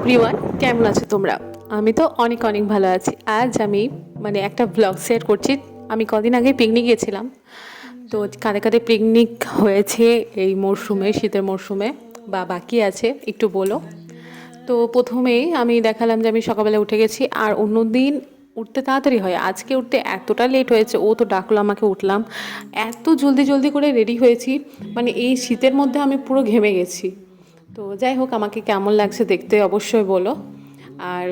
Everyone, কেমন আছো তোমরা? আমি তো অনেক অনেক ভালো আছি। আজ আমি মানে একটা ব্লগ শেয়ার করছি। আমি কদিন আগে পিকনিক গেছিলাম। তো কাঁধে কাঁধে পিকনিক হয়েছে এই মরশুমে শীতের মরশুমে বা বাকি আছে, একটু বলো। তো প্রথমেই আমি দেখালাম যে আমি সকালবেলা উঠে গেছি, আর অন্য দিন উঠতে তাড়াতাড়ি হয়। আজকে উঠতে এতটা লেট হয়েছে, ও তো ডাকলো আমাকে, উঠলাম। এত জলদি জলদি করে রেডি হয়েছি। মানে এই শীতের মধ্যে আমি পুরো ঘেমে গেছি। তো যাই হোক, আমাকে কেমন লাগছে দেখতে অবশ্যই বলো। আর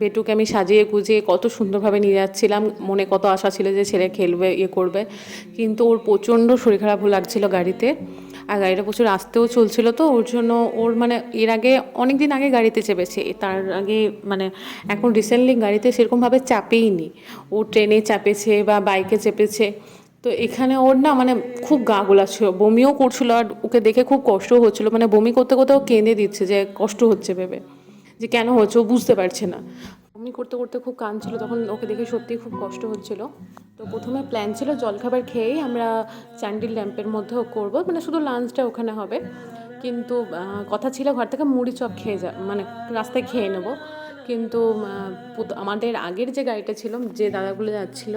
বেটুকে আমি সাজিয়ে গুজিয়ে কত সুন্দরভাবে নিয়ে যাচ্ছিলাম। মনে কত আশা ছিল যে ছেলে খেলবে ইয়ে করবে। কিন্তু ওর প্রচণ্ড শরীর খারাপ লাগছিল গাড়িতে। আর গাড়িটা প্রচুর আসতেও চলছিল তো, ওর জন্য ওর মানে এর আগে অনেক দিন আগে গাড়িতে চেপেছে। তার আগে মানে এখন রিসেন্টলি গাড়িতে সেরকমভাবে চাপেই নি ও ট্রেনে চাপেছে বা বাইকে চেপেছে। তো এখানে ওর না মানে খুব গা গোলাচ্ছিল, বমিও করছিল আর ওকে দেখে খুব কষ্ট হচ্ছিল মানে বমি করতে করতে ও কেঁদে দিচ্ছে যে কষ্ট হচ্ছে ভেবে, যে কেন হচ্ছে ও বুঝতে পারছে না। বমি করতে করতে খুব কাঁদছিল, তখন ওকে দেখে সত্যিই খুব কষ্ট হচ্ছিল। তো প্রথমে প্ল্যান ছিল জলখাবার খেয়েই আমরা চান্ডিল ল্যাম্পের মধ্যেও করব মানে শুধু লাঞ্চটা ওখানে হবে। কিন্তু কথা ছিল ঘর থেকে মুড়ি চপ খেয়ে যা মানে রাস্তায় খেয়ে নেব। কিন্তু আমাদের আগের যে গাড়িটা ছিল, যে দাদাগুলো যাচ্ছিল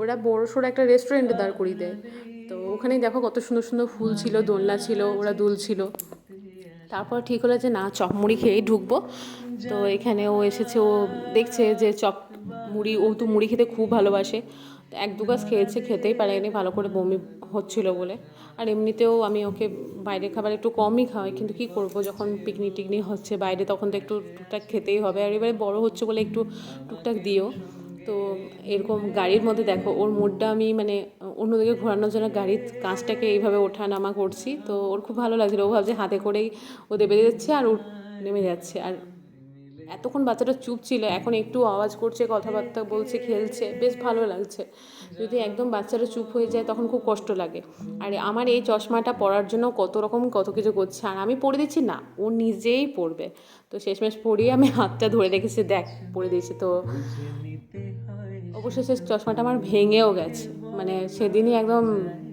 ওরা বড় সড়ো একটা রেস্টুরেন্টে দাঁড় করিয়ে দেয়। তো ওখানেই দেখো কত সুন্দর সুন্দর ফুল ছিল, দোলনা ছিল, ওরা দুলছিল। তারপর ঠিক হলো যে না, চপ মুড়ি খেয়েই ঢুকবো। তো এখানে ও এসেছে, ও দেখছে যে চপ মুড়ি, ও তো মুড়ি খেতে খুব ভালোবাসে। এক দু গাছ খেয়েছে, খেতেই পারেনি, ভালো করে বমি হচ্ছিল বলে। আর এমনিতেও আমি ওকে বাইরের খাবার একটু কমই খাওয়াই, কিন্তু কি করব, যখন পিকনিক টিকনিক হচ্ছে বাইরে, তখন তো একটু টুকটাক খেতেই হবে। আর এবারে বড় হচ্ছে বলে একটু টুকটাক দিও। তো এরকম গাড়ির মধ্যে দেখো, ওর মুডটা আমি মানে অন্যদিকে ঘোরানোর জন্য গাড়ির কাঁচটাকে এইভাবে ওঠা নামা করছি। তো ওর খুব ভালো লাগছিল। ও ভাবছে হাতে করেই ও দেবে যাচ্ছে আর ও নেমে যাচ্ছে। আর এতক্ষণ বাচ্চাটা চুপ ছিল, এখন একটু আওয়াজ করছে, কথাবার্তা বলছে, খেলছে, বেশ ভালো লাগছে। যদি একদম বাচ্চাটা চুপ হয়ে যায় তখন খুব কষ্ট লাগে। আর আমার এই চশমাটা পরার জন্য কত রকম কত কিছু করছে। আর আমি পরে দিচ্ছি না, ও নিজেই পড়বে তো শেষমেশ পরিয়ে আমি হাতটা ধরে রেখেছি, দেখ, পরে দিয়েছি। তো অবশ্যই সে চশমাটা আমার ভেঙেও গেছে। মানে সেদিনই একদম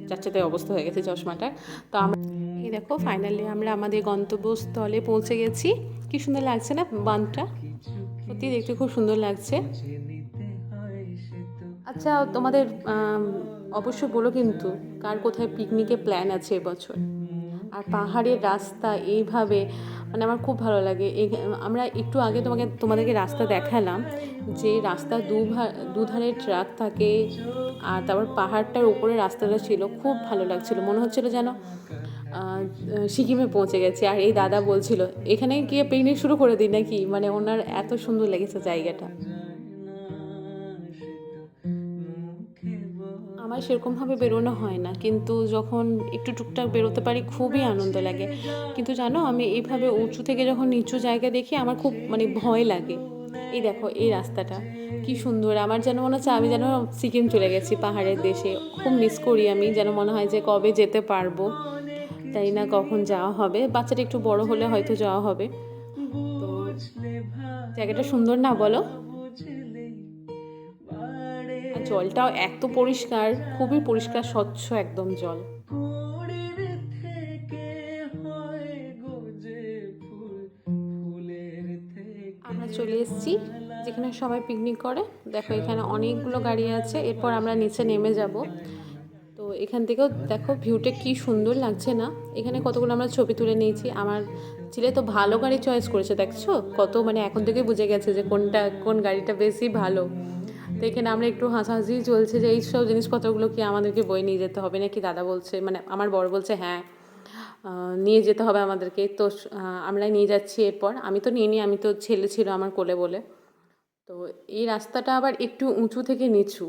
চাচ্চাতে অবস্থা হয়ে গেছে চশমাটা। তো আমরা এই দেখো ফাইনালি আমরা আমাদের গন্তব্যস্থলে পৌঁছে গেছি। কি সুন্দর লাগছে না বাঁধটা সত্যি দেখতে খুব সুন্দর লাগছে। আচ্ছা তোমাদের অবশ্যই বলো কিন্তু, কার কোথায় পিকনিকে প্ল্যান আছে এবছর? আর পাহাড়ের রাস্তা এইভাবে মানে আমার খুব ভালো লাগে। আমরা একটু আগে তোমাকে, তোমাদেরকে রাস্তা দেখালাম যে রাস্তা দুভা- দুধারে ট্রাক থাকে আর তারপর পাহাড়টার উপরে রাস্তাটা ছিল, খুব ভালো লাগছিল। মনে হচ্ছিল যেন সিকিমে পৌঁছে গেছে। আর এই দাদা বলছিল, এখানে গিয়ে পিকনিক শুরু করে দিই নাকি? মানে ওনার এত সুন্দর লেগেছে জায়গাটা। আমার সেরকমভাবে বেরোনো হয় না। কিন্তু যখন একটু টুকটাক বেরোতে পারি, খুবই আনন্দ লাগে। কিন্তু জানো, আমি এইভাবে উঁচু থেকে যখন নিচু জায়গা দেখি, আমার খুব মানে ভয় লাগে। এই দেখো, এই রাস্তাটা। কি সুন্দর। আমার যেন মনে হচ্ছে আমি যেন সিকিম চলে গেছি, পাহাড়ের দেশে। খুব মিস করি আমি, যেন মনে হয় যে কবে যেতে পারব। তাই না কখন যাওয়া হবে। বাচ্চাটা একটু বড় হলে হয়তো যাওয়া হবে। তো, জায়গাটা সুন্দর না বলো? জলটাও এত পরিষ্কার, খুবই পরিষ্কার, স্বচ্ছ একদম জল। আমরা চলে এসেছি যেখানে সবাই পিকনিক করে। দেখো, এখানে অনেকগুলো গাড়ি আছে, এরপর আমরা নিচে নেমে যাব। তো এখান থেকেও দেখো ভিউটা কি সুন্দর লাগছে না? এখানে কতগুলো আমরা ছবি তুলে নিয়েছি। আমার ছেলে তো ভালো গাড়ি চয়েস করেছে, দেখছ? কত মানে এখন থেকে বুঝে গেছে যে কোনটা, কোন গাড়িটা বেশি ভালো। তো এখানে আমরা একটু হাসাহাসি চলছে যে এইসব জিনিসপত্রগুলো কি আমাদেরকে বই নিয়ে যেতে হবে? নাকি দাদা বলছে মানে আমার বড় বলছে হ্যাঁ নিয়ে যেতে হবে আমাদেরকে। তো আমরা নিয়ে যাচ্ছি এরপর। আমি তো নিয়ে নিই আমি তো ছেলে ছিল আমার কোলে বলে। তো এই রাস্তাটা আবার একটু উঁচু থেকে নিচু।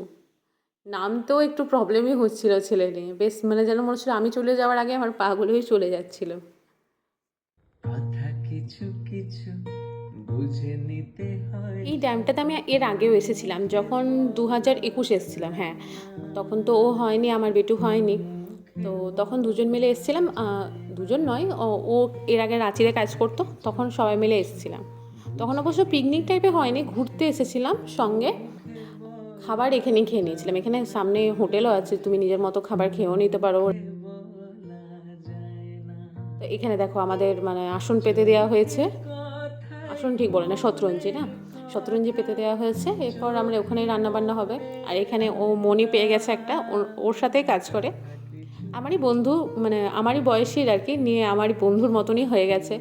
নামতেও একটু প্রবলেমই হচ্ছিল ছেলে নিয়ে। বেশ মানে যেন মনে হচ্ছিল আমি চলে যাওয়ার আগে আমার পাগুলো চলে যাচ্ছিল। কিছু কিছু এই ড্যামটাতে আমি এর আগেও এসেছিলাম যখন দু হাজার একুশ এসেছিলাম হ্যাঁ। তখন তো ও হয়নি আমার বেটু হয়নি। তো তখন দুজন মিলে এসেছিলাম দুজন নয় ও- এর আগে রাঁচিতে কাজ করতো তখন সবাই মিলে এসেছিলাম। তখন অবশ্য পিকনিক টাইপে হয়নি ঘুরতে এসেছিলাম সঙ্গে। খাবার এখানে খেয়ে নিয়েছিলাম এখানে সামনে হোটেলও আছে তুমি নিজের মতো খাবার খেয়েও নিতে পারো। তো এখানে দেখো আমাদের মানে আসন পেতে দেওয়া হয়েছে। মিশ্রণ ঠিক বলে না শতরঞ্জি না? শতরঞ্জি পেতে দেওয়া হয়েছে। এরপর আমরা ওখানেই রান্না বান্না হবে। আর এখানে ও মনি পেয়ে গেছে একটা, ওর- সাথেই কাজ করে। আমারই বন্ধু মানে আমারই বয়সীর আর কি, নিয়ে আমারই বন্ধুর মতনই হয়ে গেছে।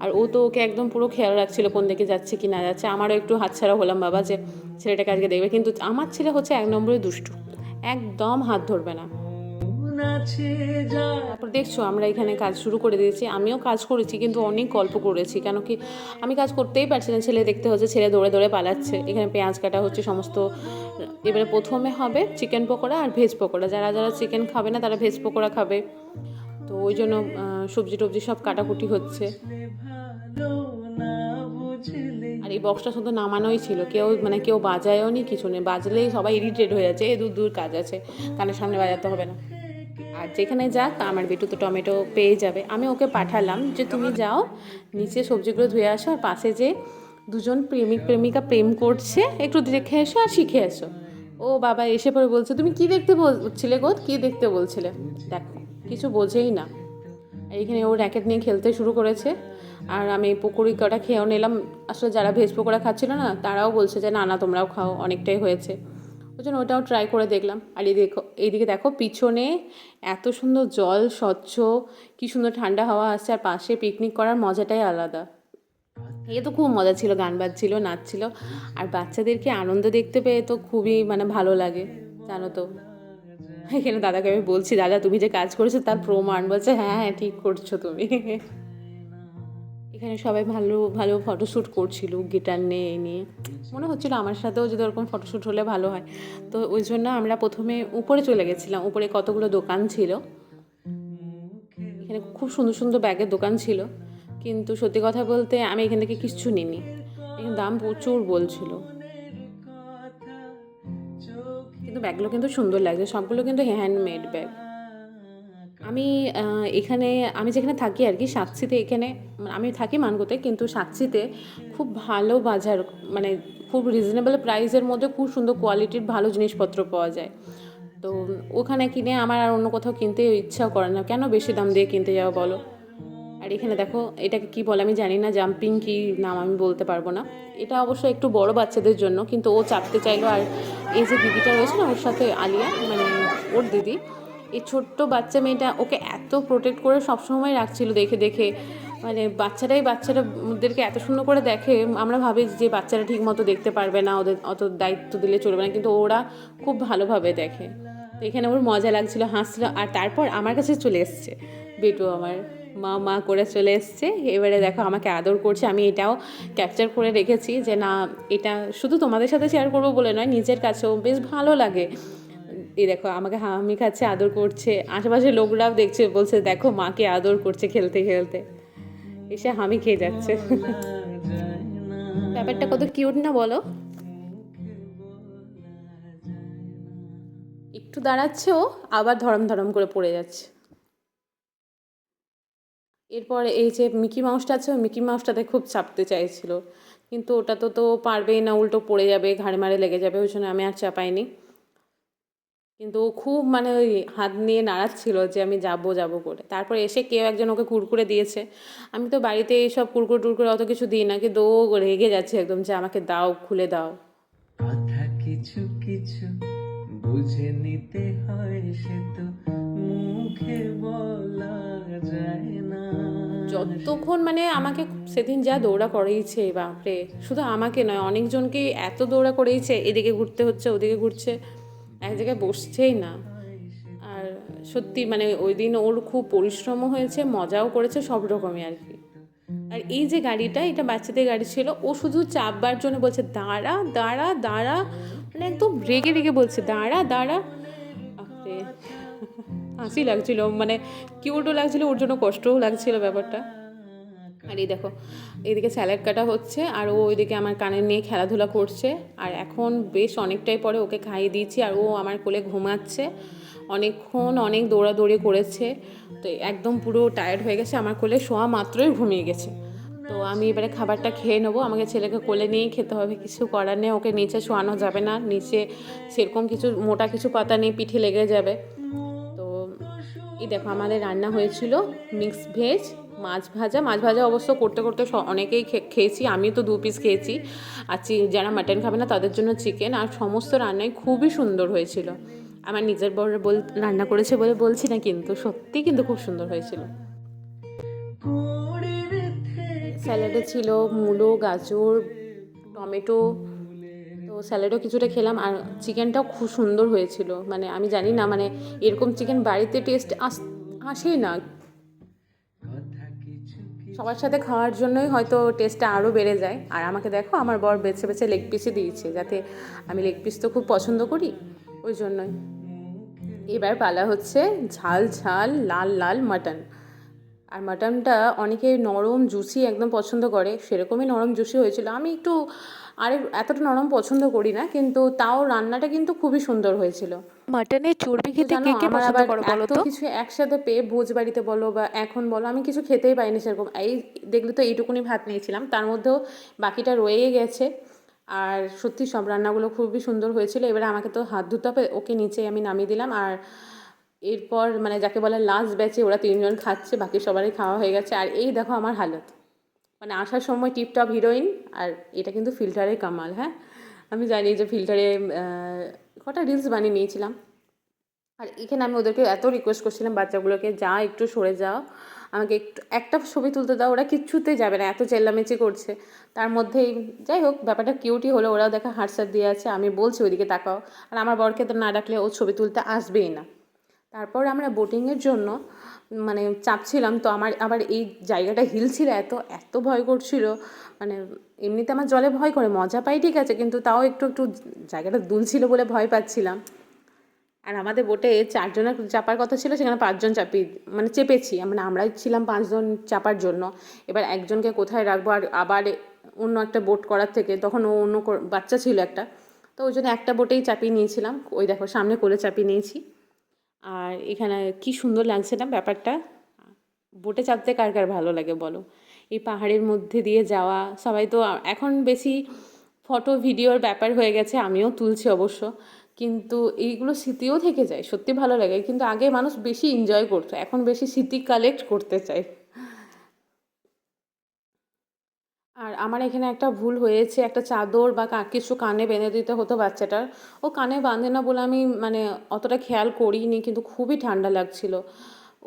আর ও তো ওকে একদম পুরো খেয়াল রাখছিল কোন দিকে যাচ্ছে কি না যাচ্ছে। আমারও একটু হাতছাড়া হলাম, বাবা, যে ছেলেটাকে আজকে দেখবে। কিন্তু আমার ছেলে হচ্ছে এক নম্বরে দুষ্টু। একদম হাত ধরবে না। তারপর দেখছ, আমরা এখানে কাজ শুরু করে দিয়েছি। আমিও কাজ করেছি, কিন্তু অনেক গল্প করেছি, কেন কি আমি কাজ করতেই পারছি না। ছেলে দেখতে হচ্ছে, ছেলে দৌড়ে দৌড়ে পালাচ্ছে। এখানে পেঁয়াজ কাটা হচ্ছে, সমস্ত, এবারে প্রথমে হবে চিকেন পকোড়া আর ভেজ পকোড়া। যারা যারা চিকেন খাবে না, তারা ভেজ পকোড়া খাবে। তো ওই জন্য সবজি টবজি সব কাটাকুটি হচ্ছে। আর এই বক্সটা শুধু নামানোই ছিল। কেউ মানে কেউ বাজায়ও নি কিছু নেই। বাজলেই সবাই ইরিটেট হয়ে যাচ্ছে। এ দূর দূর কাজ আছে। কানের সামনে বাজাতে হবে না। আর যেখানে যাক আমার বেটু তো টমেটো পেয়ে যাবে। আমি ওকে পাঠালাম যে তুমি যাও, নিচে সবজিগুলো ধুয়ে আসো আর পাশে যে দুজন প্রেমিক, প্রেমিকা প্রেম করছে, একটু দেখে এসো আর শিখে এসো। ও বাবা এসে পরে বলছে, তুমি কি দেখতে বলছিলে গো, কি দেখতে বলছিলে? দেখো, কিছু বোঝেই না। এইখানে ও র্যাকেট নিয়ে খেলতে শুরু করেছে। আর আমি পকোড়ি কটা খেয়েও নিলাম। আসলে যারা ভেজ পকোড়া খাচ্ছিল না, তারাও বলছে যে, না না, তোমরাও খাও। অনেকটাই হয়েছে। ওই জন্য ওটাও ট্রাই করে দেখলাম। আর এই দেখো, এইদিকে দেখো, পিছনে এত সুন্দর জল, স্বচ্ছ, কি সুন্দর ঠান্ডা হাওয়া আসছে, আর পাশে পিকনিক করার মজাটাই আলাদা। এ তো খুব মজা ছিল, গান বাজছিল নাচছিল আর বাচ্চাদেরকে আনন্দ দেখতে পেয়ে তো খুবই মানে ভালো লাগে, জানো তো। এখানে দাদাকে আমি বলছি, দাদা, তুমি যে কাজ করেছ তার প্রমাণ। বলছে হ্যাঁ হ্যাঁ ঠিক করছ তুমি। এখানে সবাই ভালো ভালো ফটোশ্যুট করছিল গিটার নিয়ে, এই নিয়ে। মনে হচ্ছিল আমার সাথেও যদি ওরকম ফটোশ্যুট হলে ভালো হয়। তো ওই জন্য আমরা প্রথমে উপরে চলে গেছিলাম, উপরে কতগুলো দোকান ছিল। এখানে খুব সুন্দর সুন্দর ব্যাগের দোকান ছিল। কিন্তু সত্যি কথা বলতে আমি এখান থেকে কিচ্ছু নিইনি। এখানে দাম প্রচুর বলছিল। কিন্তু ব্যাগগুলো কিন্তু সুন্দর লাগছে, সবগুলো কিন্তু হ্যান্ডমেড ব্যাগ আমি এখানে, আমি যেখানে থাকি আর কি সাতসিতে এখানে, আমি থাকি মানগোতে, কিন্তু সাতসিতে খুব ভালো বাজার মানে খুব রিজনেবল প্রাইসের মধ্যে খুব সুন্দর কোয়ালিটির ভালো জিনিসপত্র পাওয়া যায়। তো ওখানে কিনে আমার আর অন্য কোথাও কিনতে ইচ্ছাও করে না। কেন বেশি দাম দিয়ে কিনতে যাওয়া বলো? আর এখানে দেখো, এটাকে কি বলে আমি জানি না জাম্পিং কি নাম আমি বলতে পারব না। এটা অবশ্য একটু বড় বাচ্চাদের জন্য, কিন্তু ও চাপতে চাইলো। আর এই যে দিদিটা রয়েছে না, ওর সাথে আলিয়া মানে ওর দিদি এই ছোট্ট বাচ্চা মেয়েটা ওকে এত প্রোটেক্ট করে সবসময় রাখছিল দেখে দেখে। মানে বাচ্চারাই বাচ্চারাদেরকে এত সুন্দর করে দেখে, আমরা ভাবি যে বাচ্চারা ঠিক মতো দেখতে পারবে না, ওদের অত দায়িত্ব দিলে চলবে না। কিন্তু ওরা খুব ভালোভাবে দেখে। এখানে ওর মজা লাগছিল, হাসছিল। আর তারপর আমার কাছে চলে এসছে। বেটু আমার মা মা করে চলে এসছে। এবারে দেখো, আমাকে আদর করছে। আমি এটাও ক্যাপচার করে রেখেছি যে না, এটা শুধু তোমাদের সাথে শেয়ার করব বলে নয়, নিজের কাছেও বেশ ভালো লাগে। এই দেখো, আমাকে হামি খাচ্ছে, আদর করছে। আশেপাশে লোকরাও দেখছে, বলছে, দেখো, মাকে আদর করছে খেলতে খেলতে। এসে হামি খেয়ে যাচ্ছে। ব্যাপারটা কত কিউট না বলো? একটু দাঁড়াচ্ছে ও আবার ধরম ধরম করে পড়ে যাচ্ছে। এরপর এই যে মিকি মাউসটা আছে মিকি মাউসটাতে খুব চাপতে চাইছিল। কিন্তু ওটা তো তো পারবেই না, উল্টো পড়ে যাবে, ঘাড়ে মারে লেগে যাবে, ওই জন্য আমি আর চাপাইনি। কিন্তু ও খুব মানে ওই হাত নিয়ে নাড়াচ্ছিল যে আমি যাব যাব করে। তারপর এসে কেউ একজন ওকে কুরকুরে দিয়েছে। আমি তো বাড়িতে এইসব কুরকুরে টুরকুরে অত কিছু দিই না কিন্তু ও রেগে যাচ্ছে একদম যে আমাকে দাও খুলে দাও। কথা কিছু কিছু বুঝে নিতে হয় সে তো মুখে বলা যায় না। যতক্ষণ মানে আমাকে সেদিন যা দৌড়া করেইছে বাপরে। শুধু আমাকে নয় অনেকজনকে এত দৌড়া করেইছে এদিকে ঘুরতে হচ্ছে ওদিকে ঘুরছে। এক জায়গায় বসছেই না। আর সত্যি মানে ওই দিন ওর খুব পরিশ্রমও হয়েছে, মজাও করেছে, সব রকমই আর কি। আর এই যে গাড়িটা, এটা বাচ্চাদের গাড়ি ছিল, ও শুধু চাপবার জন্য বলছে, দাঁড়া দাঁড়া দাঁড়া। মানে একদম রেগে রেগে বলছে, দাঁড়া দাঁড়া। হাসি লাগছিল মানে কিউটও লাগছিল, ওর জন্য কষ্টও লাগছিল ব্যাপারটা। আর এই দেখো এইদিকে স্যালাড কাটা হচ্ছে আর ও ওইদিকে আমার কানে নিয়ে খেলাধুলা করছে। আর এখন বেশ অনেকটাই পরে ওকে খাইয়ে দিয়েছি আর ও আমার কোলে ঘুমাচ্ছে। অনেকক্ষণ অনেক দৌড়াদৌড়ি করেছে। তো একদম পুরো টায়ার্ড হয়ে গেছে, আমার কোলে শোয়া মাত্রই ঘুমিয়ে গেছে। তো আমি এবারে খাবারটা খেয়ে নেব। আমাকে ছেলেকে কোলে নিয়েই খেতে হবে, কিছু করার নেই। ওকে নিচে শোয়ানো যাবে না। নিচে সেরকম কিছু, মোটা কিছু পাতা নেই, পিঠে লেগে যাবে। তো এই দেখো, আমাদের রান্না হয়েছিল মিক্স ভেজ মাছ ভাজা মাছ ভাজা অবশ্য করতে করতে অনেকেই খেয়েছি, আমি তো দু পিস খেয়েছি। আর যারা মাটন খাবে না, তাদের জন্য চিকেন আর সমস্ত রান্নাই খুবই সুন্দর হয়েছিল। আমার নিজের বর বল রান্না করেছে বলে বলছি না কিন্তু, সত্যি কিন্তু খুব সুন্দর হয়েছিল। স্যালাডে ছিল মূলো, গাজর, টমেটো। তো স্যালাডও কিছুটা খেলাম আর চিকেনটাও খুব সুন্দর হয়েছিল। মানে আমি জানি না মানে এরকম চিকেন বাড়িতে টেস্ট আস আসেই না। সবার সাথে খাওয়ার জন্যই হয়তো টেস্টটা আরও বেড়ে যায়। আর আমাকে দেখো, আমার বর বেছে বেছে লেগ পিসই দিয়েছে, যাতে আমি লেগ পিস তো খুব পছন্দ করি, ওই জন্যই। এবার পালা হচ্ছে ঝাল ঝাল লাল লাল মাটন আর মাটনটা অনেকে নরম জুসি একদম পছন্দ করে, সেরকমই নরম জুসি হয়েছিল। আমি একটু আরে এতটা নরম পছন্দ করি না কিন্তু তাও রান্নাটা কিন্তু খুবই সুন্দর হয়েছিল। মাটনের চর্বি খেতে কে কে পছন্দ করো বলো তো? কিছু একসাথে পেয়ে ভোজ বাড়িতে বলো বা এখন বলো আমি কিছু খেতেই পাইনি সেরকম। এই দেখলে তো এইটুকুনি ভাত নিয়েছিলাম তার মধ্যেও বাকিটা রয়ে গেছে। আর সত্যি সব রান্নাগুলো খুবই সুন্দর হয়েছিল এবারে আমাকে তো হাত ধুতে হবে ওকে নিচে আমি নামিয়ে দিলাম। আর এরপর মানে যাকে বলে লাস্ট ব্যাচে ওরা তিনজন খাচ্ছে বাকি সবারই খাওয়া হয়ে গেছে। আর এই দেখো আমার হালত। মানে আসার সময় টিপটপ হিরোইন আর এটা কিন্তু ফিল্টারে কামাল হ্যাঁ? আমি জানি যে ফিল্টারে কটা রিলস বানিয়ে নিয়েছিলাম। আর এখানে আমি ওদেরকে এত রিকোয়েস্ট করছিলাম, বাচ্চাগুলোকে, যা একটু সরে যাও, আমাকে একটু, একটা ছবি তুলতে দাও, ওরা কিচ্ছুতেই যাবে না, এত চেল্লামেচি করছে। তার মধ্যেই, যাই হোক, ব্যাপারটা কিউটি হলো, ওরাও দেখা হাটসার দিয়ে আছে, আমি বলছি ওইদিকে তাকাও। আর আমার বরকে তো না ডাকলে ও ছবি তুলতে আসবেই না। তারপর আমরা বোটিংয়ের জন্য মানে চাপছিলাম, তো আমার আবার এই জায়গাটা হিল ছিল, এত এত ভয় করছিল মানে এমনিতে আমার জলে ভয় করে, মজা পাই ঠিক আছে, কিন্তু তাও একটু একটু জায়গাটা দুলছিল বলে ভয় পাচ্ছিলাম। আর আমাদের বোটে চারজনের চাপার কথা ছিল, সেখানে পাঁচজন চাপি মানে চেপেছি মানে আমরাই ছিলাম পাঁচজন চাপার জন্য। এবার একজনকে কোথায় রাখব, আর আবার অন্য একটা বোট করার থেকে, তখন ও অন্য বাচ্চা ছিল একটা, তো ওই জন্য একটা বোটেই চাপিয়ে নিয়েছিলাম, ওই দেখো সামনে কোলে চাপিয়ে নিয়েছি। আর এখানে কি সুন্দর লাগছে না ব্যাপারটা? বোটে চাপতে কার কার ভালো লাগে বলো? এই পাহাড়ের মধ্যে দিয়ে যাওয়া, সবাই তো এখন বেশি ফটো ভিডিওর ব্যাপার হয়ে গেছে, আমিও তুলছি অবশ্য। কিন্তু এইগুলো স্মৃতিও থেকে যায়, সত্যি ভালো লাগে। কিন্তু আগে মানুষ বেশি এনজয় করতো, এখন বেশি স্মৃতি কালেক্ট করতে চায়। আর আমার এখানে একটা ভুল হয়েছে, একটা চাদর বা কিছু কানে বেঁধে দিতে হতো বাচ্চাটার। ও কানে বাঁধে না বলে আমি মানে অতটা খেয়াল করিনি, কিন্তু খুবই ঠান্ডা লাগছিল।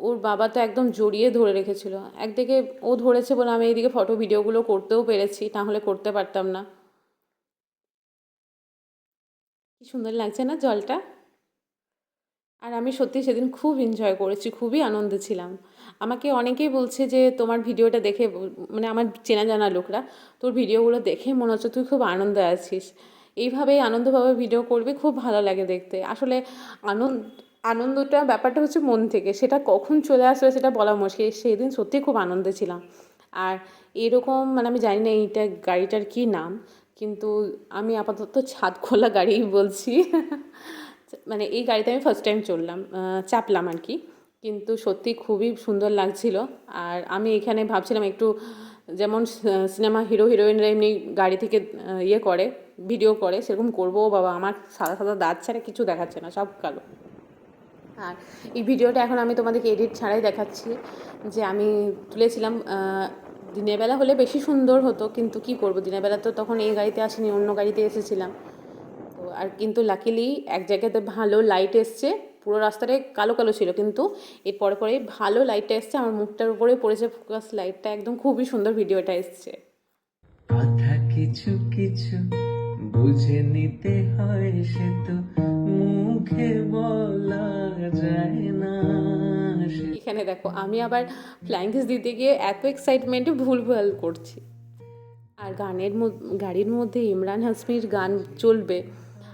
ওর বাবা তো একদম জড়িয়ে ধরে রেখেছিল। একদিকে ও ধরেছে বলে আমি এইদিকে ফটো ভিডিওগুলো করতেও পেরেছি, না হলে করতে পারতাম না। কি সুন্দর লাগছে না জলটা? আর আমি সত্যি সেদিন খুব এনজয় করেছি, খুবই আনন্দে ছিলাম। আমাকে অনেকেই বলছে যে, তোমার ভিডিওটা দেখে মানে আমার চেনা জানা লোকরা, তোর ভিডিওগুলো দেখে মনে হচ্ছে তুই খুব আনন্দে আছিস। এইভাবেই আনন্দভাবে ভিডিও করবি, খুব ভালো লাগে দেখতে। আসলে আনন্দ আনন্দটা ব্যাপারটা হচ্ছে মন থেকে, সেটা কখন চলে আসবে সেটা বলা মুশকিল। সেদিন সত্যি খুব আনন্দে ছিলাম। আর এরকম মানে আমি জানি না এইটা গাড়িটার কী নাম, কিন্তু আমি আপাতত ছাদ খোলা গাড়িই বলছি। মানে এই গাড়িতে আমি ফার্স্ট টাইম চললাম চাপলাম আর কি। কিন্তু সত্যি খুবই সুন্দর লাগছিল। আর আমি এখানে ভাবছিলাম একটু যেমন সিনেমা হিরো হিরোইনরা এমনি গাড়ি থেকে ইয়ে করে ভিডিও করে, সেরকম করব বাবা, আমার সাদা সাদা দাঁত ছাড়া কিছু দেখাচ্ছে না, সব কালো। আর এই ভিডিওটা এখন আমি তোমাদেরকে এডিট ছাড়াই দেখাচ্ছি, যে আমি তুলেছিলাম দিনের বেলা হলে বেশি সুন্দর হতো, কিন্তু কি করব, দিনের বেলা তো তখন এই গাড়িতে আসিনি, অন্য গাড়িতে এসেছিলাম। তো আর কিন্তু লাকিলি এক জায়গাতে ভালো লাইট এসছে পুরো রাস্তাটাই কালো কালো ছিল কিন্তু এর পরে পরে ভালো লাইটটা এসছে আমার মুখটার উপরে পড়েছে ফোকাস লাইটটা একদম খুবই সুন্দর ভিডিওটা এসছে। কথা কিছু কিছু বুঝে নিতে হয় সে তো মুখে বলা যায় না এখানে দেখো আমি আবার ফ্লাইং কিস দিতে গিয়ে এত এক্সাইটমেন্টে ভুলভাল করছি। আর গানের গাড়ির মধ্যে ইমরান হাসমির গান চলবে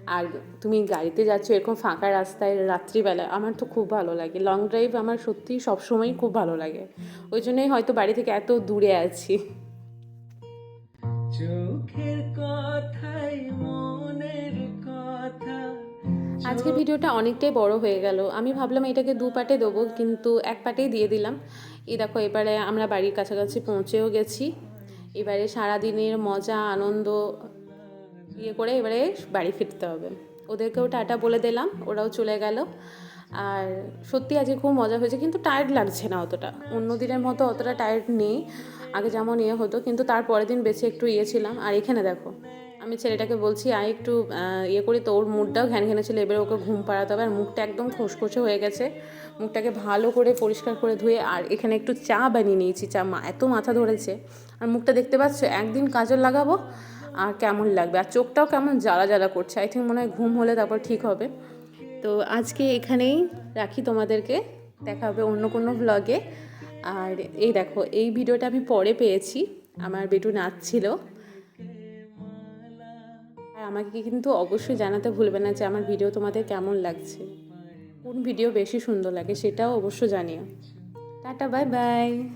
আর তুমি গাড়িতে যাচ্ছ এরকম ফাঁকা রাস্তায় রাত্রিবেলা আমার তো খুব ভালো লাগে। লং ড্রাইভ আমার সত্যিই সবসময়ই খুব ভালো লাগে। ওই জন্যই হয়তো বাড়ি থেকে এত দূরে আছি। চোখের কথাই মনের কথা। আজকে ভিডিওটা অনেকটাই বড় হয়ে গেল। আমি ভাবলাম এটাকে দু পার্টে দেবো কিন্তু এক পার্টেই দিয়ে দিলাম। এই দেখো এবারে আমরা বাড়ির কাছাকাছি পৌঁছেও গেছি। এবারে সারাদিনের মজা আনন্দ ইয়ে করে এবারে বাড়ি ফিরতে হবে। ওদেরকেও টাটা বলে দিলাম, ওরাও চলে গেল। আর সত্যি আজকে খুব মজা হয়েছে, কিন্তু টায়ার্ড লাগছে না অতটা। অন্য দিনের মতো অতটা টায়ার্ড নেই। আগে যেমন ইয়ে হতো, কিন্তু তার পরের দিন বেশি একটু ইয়ে ছিলাম। আর এখানে দেখো, আমি ছেলেটাকে বলছি, আয় একটু ইয়ে করি তো ওর মুডটাও ঘ্যান ঘ্যানে ছিল, এবারে ওকে ঘুম পাড়াতে হবে। আর মুখটা একদম খসখসে হয়ে গেছে। মুখটাকে ভালো করে পরিষ্কার করে ধুয়ে, আর এখানে একটু চা বানিয়ে নিয়েছি। চা মা এত মাথা ধরেছে। আর মুখটা দেখতে পাচ্ছ, একদিন কাজল লাগাবো আর কেমন লাগবে? আর চোখটাও কেমন জ্বালা জ্বালা করছে? আই থিঙ্ক মনে হয় ঘুম হলে তারপর ঠিক হবে। তো আজকে এখানেই রাখি তোমাদেরকে। দেখা হবে অন্য কোনো ভ্লগে আর এই দেখো, এই ভিডিওটা আমি পরে পেয়েছি। আমার বেটু নাচছিল। আর আমাকে কিন্তু অবশ্যই জানাতে ভুলবে না যে আমার ভিডিও তোমাদের কেমন লাগছে। কোন ভিডিও বেশি সুন্দর লাগে সেটাও অবশ্য জানিও। Tata bye bye